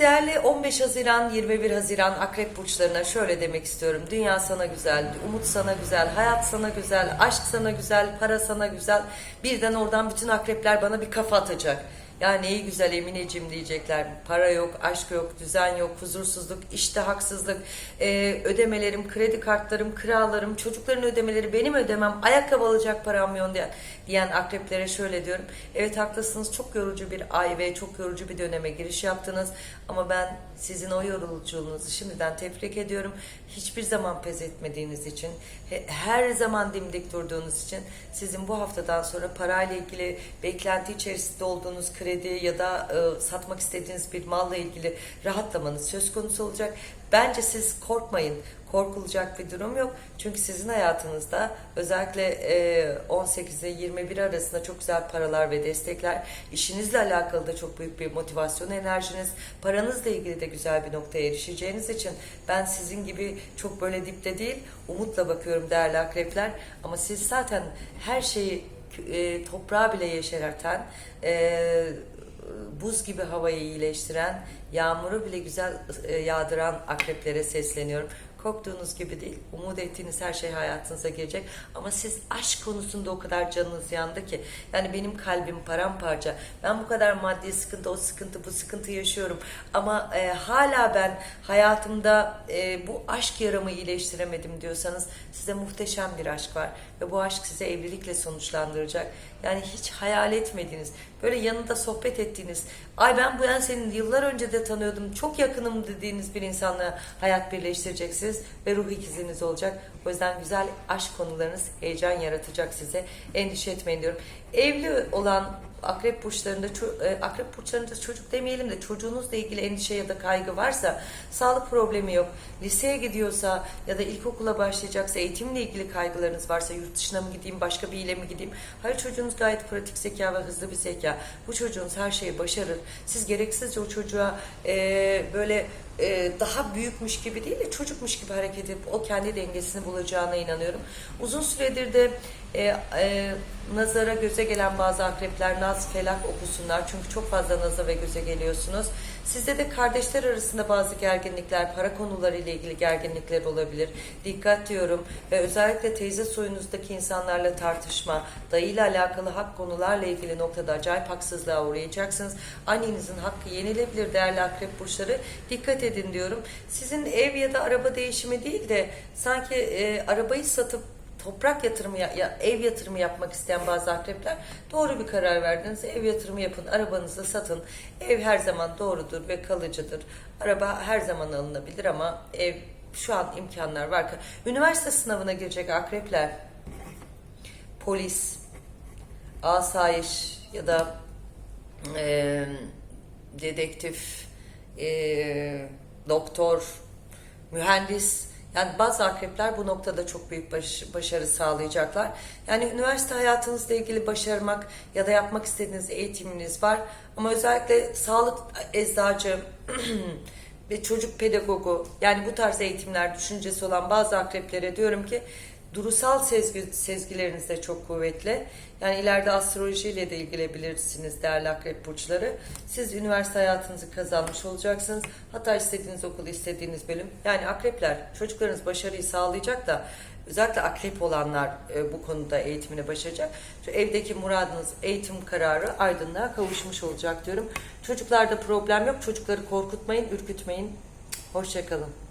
değerli 15 Haziran 21 Haziran Akrep burçlarına şöyle demek istiyorum. Dünya sana güzel, umut sana güzel, hayat sana güzel, aşk sana güzel, para sana güzel. Birden oradan bütün akrepler bana bir kafa atacak. Ya neyi güzel Emineciğim diyecekler. Para yok, aşk yok, düzen yok, huzursuzluk, işte haksızlık, ee, ödemelerim, kredi kartlarım, kiralarım, çocukların ödemeleri, benim ödemem, ayakkabı alacak param yok diyen, diyen akreplere şöyle diyorum. Evet haklısınız çok yorucu bir ay ve çok yorucu bir döneme giriş yaptınız. Ama ben sizin o yoruluculuğunuzu şimdiden tebrik ediyorum. Hiçbir zaman pes etmediğiniz için, he- her zaman dimdik durduğunuz için sizin bu haftadan sonra parayla ilgili beklenti içerisinde olduğunuz kredi ya da e, satmak istediğiniz bir malla ilgili rahatlamanız söz konusu olacak. Bence siz korkmayın. Korkulacak bir durum yok. Çünkü sizin hayatınızda özellikle e, 18 ile 21 arasında çok güzel paralar ve destekler, işinizle alakalı da çok büyük bir motivasyon enerjiniz, paranızla ilgili de güzel bir noktaya erişeceğiniz için ben sizin gibi çok böyle dipte değil, umutla bakıyorum değerli akrepler. Ama siz zaten her şeyi e, toprağa bile yeşerten, e, buz gibi havayı iyileştiren, yağmuru bile güzel e, yağdıran akreplere sesleniyorum. Korktuğunuz gibi değil, umut ettiğiniz her şey hayatınıza gelecek. Ama siz aşk konusunda o kadar canınız yandı ki. Yani benim kalbim paramparça. Ben bu kadar maddi sıkıntı, o sıkıntı, bu sıkıntı yaşıyorum. Ama e, hala ben hayatımda e, bu aşk yaramı iyileştiremedim diyorsanız size muhteşem bir aşk var. Ve bu aşk size evlilikle sonuçlandıracak. Yani hiç hayal etmediğiniz, böyle yanında sohbet ettiğiniz, ay ben bu yani senin yıllar önce de tanıyordum, çok yakınım dediğiniz bir insanla hayat birleştireceksiniz ve ruh ikiziniz olacak. O yüzden güzel aşk konularınız heyecan yaratacak size. Endişe etmeyin diyorum. Evli olan akrep burçlarında e, akrep burçlarında çocuk demeyelim de çocuğunuzla ilgili endişe ya da kaygı varsa sağlık problemi yok. Liseye gidiyorsa ya da ilkokula başlayacaksa eğitimle ilgili kaygılarınız varsa yurt dışına mı gideyim başka bir ile mi gideyim? Hayır çocuğunuz gayet pratik zeka ve hızlı bir zeka. Bu çocuğunuz her şeyi başarır. Siz gereksizce o çocuğa e, böyle e, daha büyükmüş gibi değil de çocukmuş gibi hareket edip o kendi dengesini bulacağına inanıyorum. Uzun süredir de e, e, nazara göze gelen bazı akrepler naz felak okusunlar. Çünkü çok fazla naza ve göze geliyorsunuz. Sizde de kardeşler arasında bazı gerginlikler, para konuları ile ilgili gerginlikler olabilir. Dikkat diyorum ve özellikle teyze soyunuzdaki insanlarla tartışma, dayıyla alakalı hak konularla ilgili noktada acayip haksızlığa uğrayacaksınız. Annenizin hakkı yenilebilir değerli akrep burçları. Dikkat edin diyorum. Sizin ev ya da araba değişimi değil de sanki e, arabayı satıp toprak yatırımı ya, ev yatırımı yapmak isteyen bazı akrepler doğru bir karar verdiniz. Ev yatırımı yapın, arabanızı satın. Ev her zaman doğrudur ve kalıcıdır. Araba her zaman alınabilir ama ev şu an imkanlar var. Üniversite sınavına girecek akrepler polis, asayiş ya da e, dedektif, e, doktor, mühendis yani bazı akrepler bu noktada çok büyük baş- başarı sağlayacaklar. Yani üniversite hayatınızla ilgili başarmak ya da yapmak istediğiniz eğitiminiz var. Ama özellikle sağlık eczacı ve çocuk pedagogu yani bu tarz eğitimler düşüncesi olan bazı akreplere diyorum ki durusal sezgi, sezgileriniz de çok kuvvetli. Yani ileride astrolojiyle de ilgilenebilirsiniz değerli akrep burçları. Siz üniversite hayatınızı kazanmış olacaksınız. Hatta istediğiniz okulu, istediğiniz bölüm. Yani akrepler çocuklarınız başarıyı sağlayacak da özellikle akrep olanlar e, bu konuda eğitimini başaracak. Şu evdeki muradınız, eğitim kararı aydınlığa kavuşmuş olacak diyorum. Çocuklarda problem yok. Çocukları korkutmayın, ürkütmeyin. Hoşçakalın.